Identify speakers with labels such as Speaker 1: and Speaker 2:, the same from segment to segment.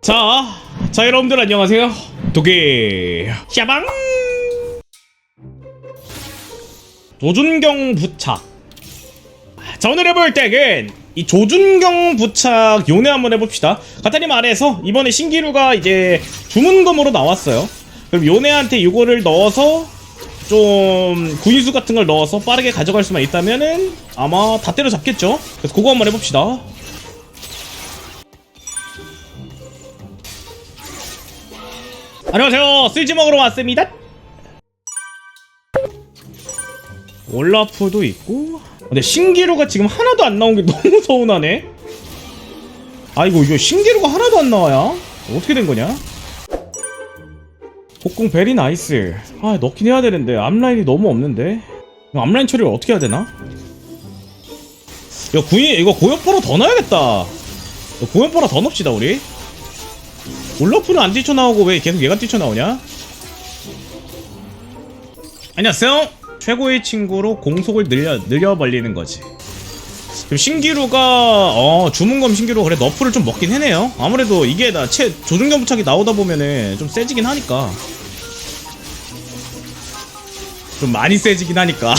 Speaker 1: 자, 자 여러분들 안녕하세요. 도개 샤방 조준경 부착. 자 오늘 해볼 덱은 이 조준경 부착 요네 한번 해봅시다. 가타리 말해서 이번에 신기루가 이제 주문검으로 나왔어요. 그럼 요네한테 이거를 넣어서 좀 구인수 같은 걸 넣어서 빠르게 가져갈 수만 있다면은 아마 다 때려잡겠죠. 그래서 그거 한번 해봅시다. 안녕하세요. 쓸지 먹으러 왔습니다. 올라프도 있고. 근데 신기루가 지금 하나도 안 나온 게 너무 서운하네. 아이고 이거 신기루가 하나도 안 나와야 어떻게 된 거냐? 복궁 베리 나이스. 아 넣긴 해야 되는데 앞라인이 너무 없는데. 앞라인 처리를 어떻게 해야 되나? 야 구인 이거 고연포로 더 넣어야겠다. 고연포로 더 넣읍시다 우리. 올러프는 안 뛰쳐나오고 왜 계속 얘가 뛰쳐나오냐? 안녕하세요. 최고의 친구로 공속을 늘려 늘려 벌리는 거지. 그럼 신기루가 어 주문검 신기루 그래 너프를 좀 먹긴 해네요. 아무래도 이게 나 채 조준경 부착이 나오다 보면은 좀 세지긴 하니까. 좀 많이 세지긴 하니까.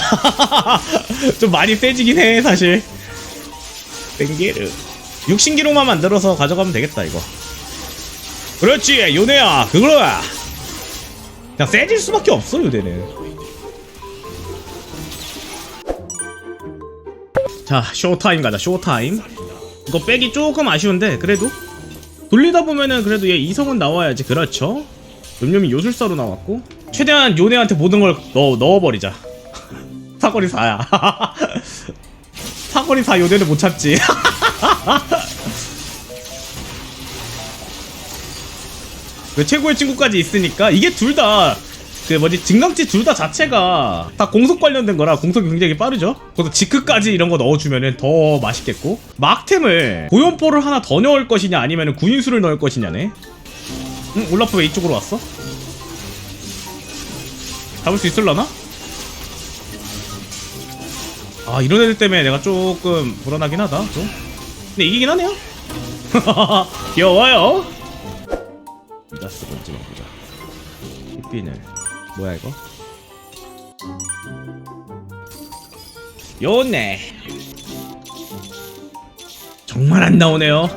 Speaker 1: 좀 많이 세지긴 해 사실. 땡기르. 육신기루만 만들어서 가져가면 되겠다 이거. 그렇지 요네야. 그거야 그냥 세질 수밖에 없어 요네는. 자 쇼타임 가자 쇼타임. 이거 빼기 조금 아쉬운데 그래도. 돌리다 보면은 그래도 얘 이성은 나와야지 그렇죠? 음료미 요술사로 나왔고. 최대한 요네한테 모든 걸 넣어, 넣어버리자. 사거리 4야. 사거리 4 요네는 못 참지 그 최고의 친구까지 있으니까 이게 둘 다 그 뭐지 증강치 둘 다 자체가 다 공속 관련된 거라 공속이 굉장히 빠르죠. 그래서 지크까지 이런 거 넣어주면은 더 맛있겠고 막템을 고연포를 하나 더 넣을 것이냐 아니면은 구인수를 넣을 것이냐네. 응 올라프 왜 이쪽으로 왔어? 잡을 수 있을라나? 아 이런 애들 때문에 내가 조금 불안하긴 하다 좀. 근데 이기긴 하네요. 귀여워요. 미다스 먼저 보자. 빗빈을 뭐야 이거? 요네. 정말 안 나오네요.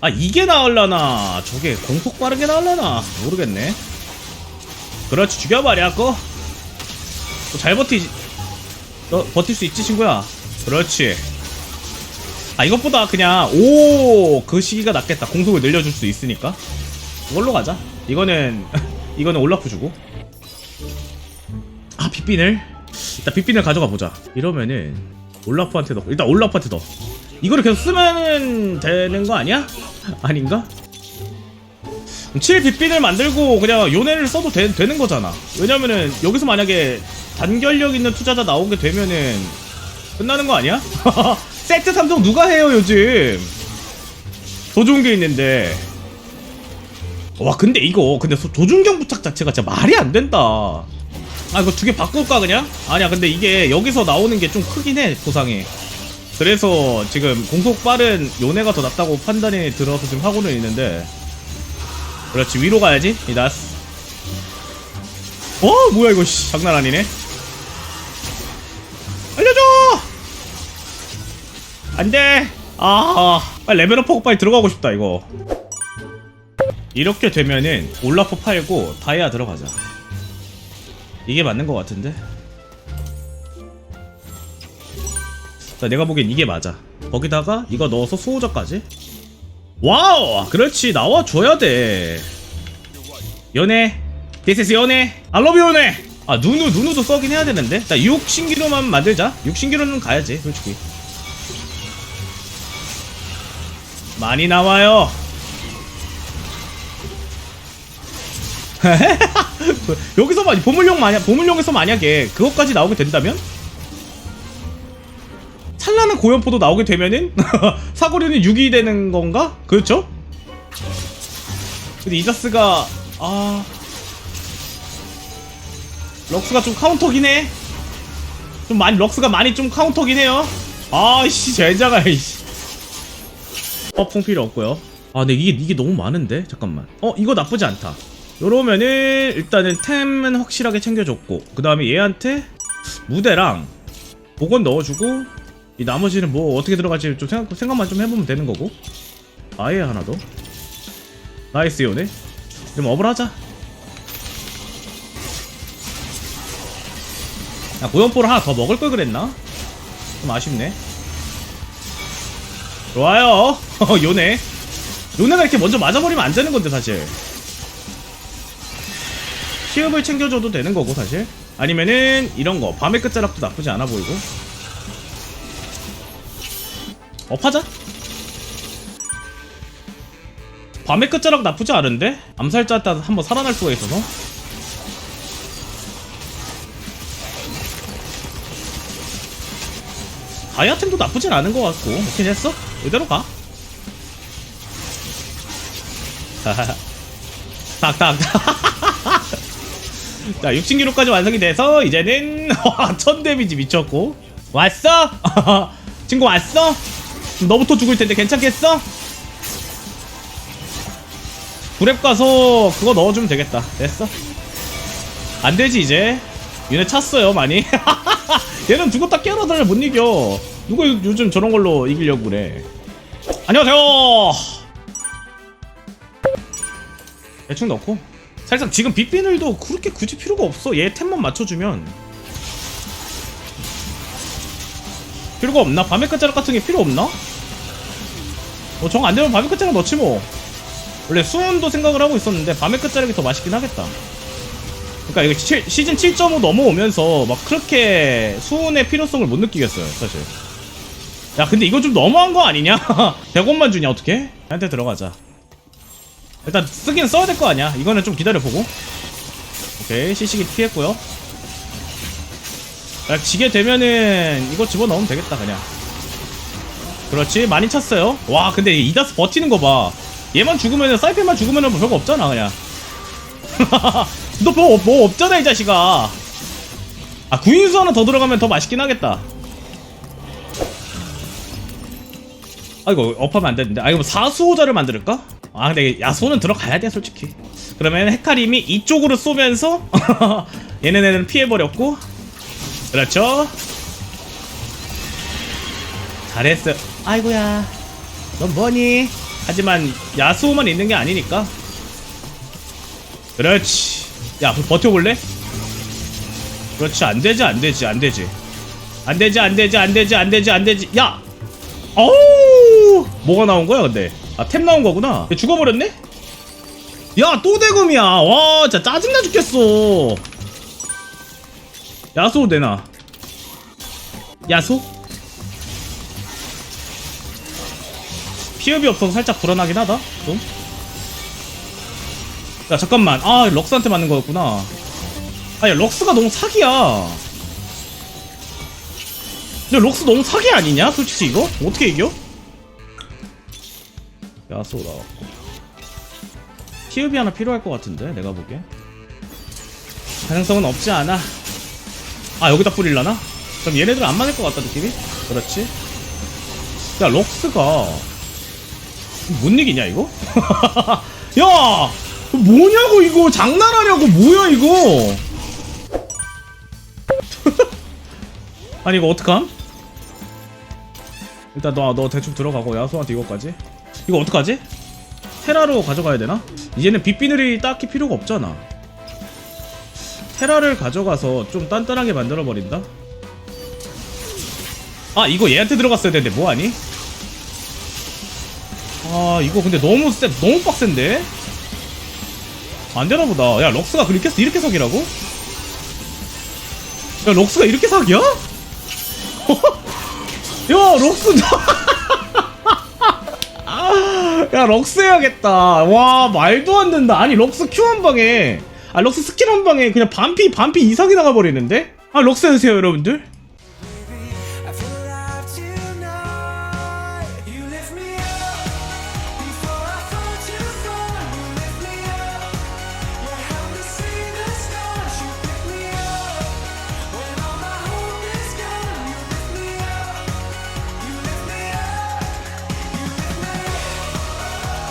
Speaker 1: 아 이게 나올라나 저게 공속 빠르게 나올라나 모르겠네. 그렇지 죽여버려 고. 잘 버티지. 너 버틸 수 있지 친구야. 그렇지. 아 이것보다 그냥 오 그 시기가 낫겠다. 공속을 늘려줄 수 있으니까. 이걸로 가자. 이거는 이거는 올라프 주고. 아 빗빈을 일단 빗빈을 가져가 보자. 이러면은 올라프한테 넣. 일단 올라프한테 넣어. 이거를 계속 쓰면 되는 거 아니야? 아닌가? 7 빗빈을 만들고 그냥 요네를 써도 되, 되는 거잖아. 왜냐면은 여기서 만약에 단결력 있는 투자자 나오게 되면은 끝나는 거 아니야? 세트 삼성 누가 해요 요즘? 더 좋은 게 있는데. 와 근데 이거 근데 소- 조준경 부착 자체가 진짜 말이 안 된다. 아 이거 두 개 바꿀까 그냥? 아니야 근데 이게 여기서 나오는 게 좀 크긴 해 보상이. 그래서 지금 공속 빠른 요네가 더 낫다고 판단이 들어서 지금 하고는 있는데. 그렇지 위로 가야지 이다스. 어 뭐야 이거 씨 장난 아니네. 알려줘! 안돼! 아 빨리 레벨업 하고 빨리 들어가고 싶다 이거 이렇게 되면은 올라프 팔고 다이아 들어가자. 이게 맞는 것 같은데? 자, 내가 보기엔 이게 맞아. 거기다가 이거 넣어서 수호자까지. 와우! 그렇지, 나와줘야 돼. 연애. This is 연애. I love you, 연애! 아, 누누, 누누도 써긴 해야 되는데? 자, 6신기로만 만들자. 6신기로는 가야지, 솔직히. 많이 나와요. 여기서 만 보물용 만약 보물용에서 만약에 그것까지 나오게 된다면 찬란한 고연포도 나오게 되면은 사거리는 6이 되는 건가? 그렇죠? 근데 이자스가 아 럭스가 좀 카운터긴 해. 좀 많이 럭스가 많이 좀 카운터긴 해요. 아씨 젠장아 이씨. 퍼풍 필요 없고요. 아 근데 이게 이게 너무 많은데 잠깐만 어 이거 나쁘지 않다 요러면은 일단은 템은 확실하게 챙겨줬고 그 다음에 얘한테 무대랑 복원 넣어주고 이 나머지는 뭐 어떻게 들어갈지 좀 생각, 생각만 좀 해보면 되는 거고. 아예 하나 더. 나이스 요네. 그럼 업을 하자. 야 고연포를 하나 더 먹을 걸 그랬나? 좀 아쉽네. 좋아요. 요네. 요네가 이렇게 먼저 맞아버리면 안 되는 건데 사실 시음을 챙겨줘도 되는 거고 사실. 아니면은 이런 거 밤의 끝자락도 나쁘지 않아 보이고. 업하자. 밤의 끝자락 나쁘지 않은데? 암살자 때 한번 살아날 수가 있어서. 다이아템도 나쁘진 않은 것 같고. 오케이 됐어? 이대로 가. 딱딱 자 60기록까지 완성이 돼서 이제는 천 데미지 미쳤고. 왔어? 친구 왔어? 너부터 죽을 텐데 괜찮겠어? 구랩 가서 그거 넣어주면 되겠다. 됐어? 안 되지 이제. 얘네 찼어요 많이. 얘는 죽었다 깨어나다를 못 이겨. 누가 요- 요즘 저런 걸로 이기려고 그래. 안녕하세요! 대충 넣고 살짝 지금 빅비늘도 그렇게 굳이 필요가 없어 얘 템만 맞춰주면 필요가 없나? 밤의 끝자락 같은 게 필요 없나? 뭐정 안되면 밤의 끝자락 넣지 뭐 원래 수온도 생각을 하고 있었는데 밤의 끝자락이 더 맛있긴 하겠다 그러니까 이거 시, 시즌 7.5 넘어오면서 막 그렇게 수온의 필요성을 못 느끼겠어요 사실 야 근데 이거 좀 너무한 거 아니냐? 100원만 주냐 어떻게? 한테 들어가자 일단 쓰긴 써야 될 거 아니야. 이거는 좀 기다려보고. 오케이 시식이 피했고요. 야, 지게 되면은 이거 집어넣으면 되겠다 그냥. 그렇지 많이 찼어요. 와 근데 이 이다스 버티는 거봐. 얘만 죽으면은 사이펜만 죽으면은 뭐 별거 없잖아 그냥. 너 뭐 뭐 없잖아 이 자식아. 아 구인수 하나 더 들어가면 더 맛있긴 하겠다. 아 이거 업하면 안 되는데. 아 이거 뭐 사수호자를 만들까? 아 근데 야소는 들어가야 돼 솔직히. 그러면 헤카림이 이쪽으로 쏘면서 얘네들은 피해버렸고. 그렇죠? 잘했어. 아이고야. 넌 뭐니? 하지만 야수호만 있는 게 아니니까. 그렇지. 야 버텨볼래? 그렇지 안되지 안되지 안되지. 안되지 안되지 안되지 안되지 안되지. 야! 어우! 뭐가 나온 거야 근데 아 템 나온 거구나 얘 죽어버렸네? 야 또 대금이야 와 진짜 짜증나 죽겠어 야소 내놔 야소? 피업이 없어서 살짝 불안하긴 하다 좀. 야 잠깐만 아 럭스한테 맞는 거였구나 아야 럭스가 너무 사기야 근데 럭스 너무 사기 아니냐 솔직히 이거? 어떻게 이겨? 야소 나왔고 피읍이 하나 필요할 것 같은데 내가 보기엔 가능성은 없지 않아 아 여기다 뿌릴라나? 그럼 얘네들 안 맞을 것 같다 느낌이? 그렇지 야 럭스가 못 이기냐 이거? 야 뭐냐고 이거 장난하냐고 뭐야 이거 아니 이거 어떡함? 일단 너, 너 대충 들어가고 야수한테 이거까지 이거 어떡하지? 테라로 가져가야 되나? 이제는 빗비늘이 딱히 필요가 없잖아 테라를 가져가서 좀 단단하게 만들어버린다? 아 이거 얘한테 들어갔어야 되는데 뭐하니? 아 이거 근데 너무 쎄 너무 빡센데? 안되나보다 야 럭스가 그렇게 이렇게 사기라고? 야 럭스가 이렇게 사기야? 야 럭스 야 럭스 해야겠다. 와 말도 안 된다. 아니 럭스 큐 한 방에. 아 럭스 스킬 한 방에 그냥 반피 반피 이상이 나가버리는데? 아 럭스 해주세요 여러분들